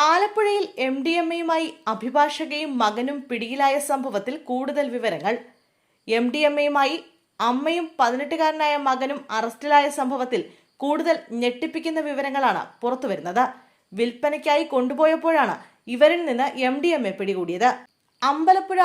ആലപ്പുഴയിൽ M D M എയുമായി അഭിഭാഷകയും മകനും പിടിയിലായ സംഭവത്തിൽ കൂടുതൽ വിവരങ്ങൾ. എം ഡി എം എയുമായി അമ്മയും പതിനെട്ടുകാരനായ മകനും അറസ്റ്റിലായ സംഭവത്തിൽ കൂടുതൽ ഞെട്ടിപ്പിക്കുന്ന വിവരങ്ങളാണ് പുറത്തുവരുന്നത്. വിൽപ്പനയ്ക്കായി കൊണ്ടുപോയപ്പോഴാണ് ഇവരിൽ നിന്ന് എം ഡി എം എ പിടികൂടിയത്. അമ്പലപ്പുഴ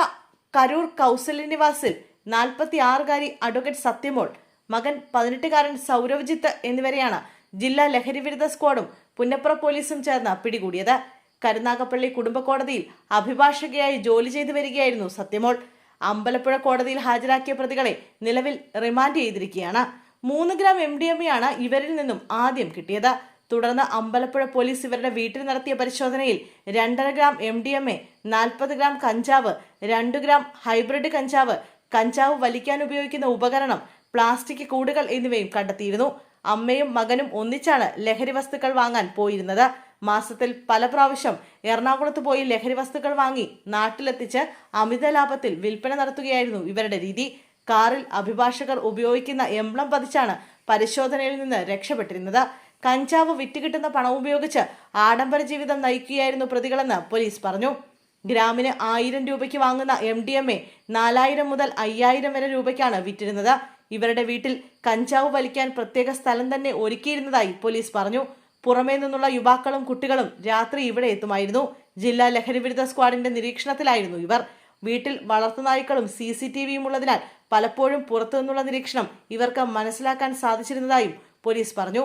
കരൂർ കൗസല്യ നിവാസിൽ നാൽപ്പത്തി ആറുകാരി അഡ്വക്കേറ്റ് സത്യമോൾ മകൻ പതിനെട്ടുകാരൻ സൗരവ്ജിത്ത് എന്നിവരെയാണ് ജില്ലാ ലഹരിവിരുദ്ധ സ്ക്വാഡും പുന്നപ്ര പോലീസും ചേർന്ന് പിടികൂടിയത്. കരുനാഗപ്പള്ളി കുടുംബ കോടതിയിൽ അഭിഭാഷകയായി ജോലി ചെയ്തു വരികയായിരുന്നു സത്യമോൾ. അമ്പലപ്പുഴ കോടതിയിൽ ഹാജരാക്കിയ പ്രതികളെ നിലവിൽ റിമാൻഡ് ചെയ്തിരിക്കുകയാണ്. മൂന്ന് ഗ്രാം എം ഡി എം ആണ് ഇവരിൽ നിന്നും ആദ്യം കിട്ടിയത്. തുടർന്ന് അമ്പലപ്പുഴ പോലീസ് ഇവരുടെ വീട്ടിൽ നടത്തിയ പരിശോധനയിൽ രണ്ടര gram M D M A നാൽപ്പത് ഗ്രാം കഞ്ചാവ് രണ്ട് ഗ്രാം ഹൈബ്രിഡ് കഞ്ചാവ് കഞ്ചാവ് വലിക്കാൻ ഉപയോഗിക്കുന്ന ഉപകരണം പ്ലാസ്റ്റിക് കൂടുകൾ എന്നിവയും കണ്ടെത്തിയിരുന്നു. അമ്മയും മകനും ഒന്നിച്ചാണ് ലഹരി വസ്തുക്കൾ വാങ്ങാൻ പോയിരുന്നത്. മാസത്തിൽ പല പ്രാവശ്യം എറണാകുളത്ത് പോയി ലഹരി വസ്തുക്കൾ വാങ്ങി നാട്ടിലെത്തിച്ച് അമിത ലാഭത്തിൽ വിൽപ്പന നടത്തുകയായിരുന്നു ഇവരുടെ രീതി. കാറിൽ അഭിഭാഷകർ ഉപയോഗിക്കുന്ന എംബ്ലം പതിച്ചാണ് പരിശോധനയിൽ നിന്ന് രക്ഷപ്പെട്ടിരുന്നത്. കഞ്ചാവ് വിറ്റുകിട്ടുന്ന പണം ഉപയോഗിച്ച് ആഡംബര ജീവിതം നയിക്കുകയായിരുന്നു പ്രതികളെന്ന് പോലീസ് പറഞ്ഞു. ഗ്രാമിന് ആയിരം രൂപയ്ക്ക് വാങ്ങുന്ന എം ഡി എം എ നാലായിരം മുതൽ അയ്യായിരം വരെ രൂപയ്ക്കാണ് വിറ്റിരുന്നത്. ഇവരുടെ വീട്ടിൽ കഞ്ചാവ് വലിക്കാൻ പ്രത്യേക സ്ഥലം തന്നെ ഒരുക്കിയിരുന്നതായി പോലീസ് പറഞ്ഞു. പുറമേ നിന്നുള്ള യുവാക്കളും കുട്ടികളും രാത്രി ഇവിടെ എത്തുമായിരുന്നു. ജില്ലാ ലഹരിവിരുദ്ധ സ്ക്വാഡിന്റെ നിരീക്ഷണത്തിലായിരുന്നു ഇവർ. വീട്ടിൽ വളർത്തുനായ്ക്കളും സി സി ടി വിയും ഉള്ളതിനാൽ പലപ്പോഴും പുറത്തു നിന്നുള്ള നിരീക്ഷണം ഇവർക്ക് മനസ്സിലാക്കാൻ സാധിച്ചിരുന്നതായും പോലീസ് പറഞ്ഞു.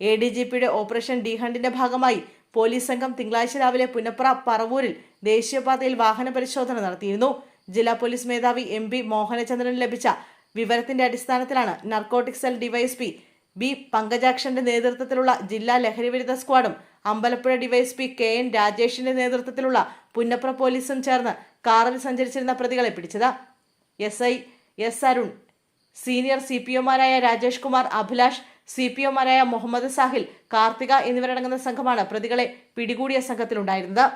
എ ഡി ജി പിയുടെ ഓപ്പറേഷൻ ഡിഹണ്ടിന്റെ ഭാഗമായി പോലീസ് സംഘം തിങ്കളാഴ്ച രാവിലെ പുന്നപ്ര പറവൂരിൽ ദേശീയപാതയിൽ വാഹന പരിശോധന നടത്തിയിരുന്നു. ജില്ലാ പോലീസ് മേധാവി എം പി മോഹനചന്ദ്രന് ലഭിച്ച വിവരത്തിന്റെ അടിസ്ഥാനത്തിലാണ് നർക്കോട്ടിക് സെൽ ഡിവൈഎസ്പി ബി പങ്കജാക്ഷന്റെ നേതൃത്വത്തിലുള്ള ജില്ലാ ലഹരിവിരുദ്ധ സ്ക്വാഡും അമ്പലപ്പുഴ ഡിവൈഎസ്പി കെ. എൻ. രാജേഷിന്റെ നേതൃത്വത്തിലുള്ള പുന്നപ്ര പോലീസും ചേർന്ന് കാറിൽ സഞ്ചരിച്ചിരുന്ന പ്രതികളെ പിടിച്ചത്. S I S Arun senior C P ഒമാരായ Rajesh Kumar Abhilash C P ഒമാരായ മുഹമ്മദ് സാഹിൽ കാർത്തിക എന്നിവരടങ്ങുന്ന സംഘമാണ് പ്രതികളെ പിടികൂടിയ സംഘത്തിലുണ്ടായിരുന്നത്.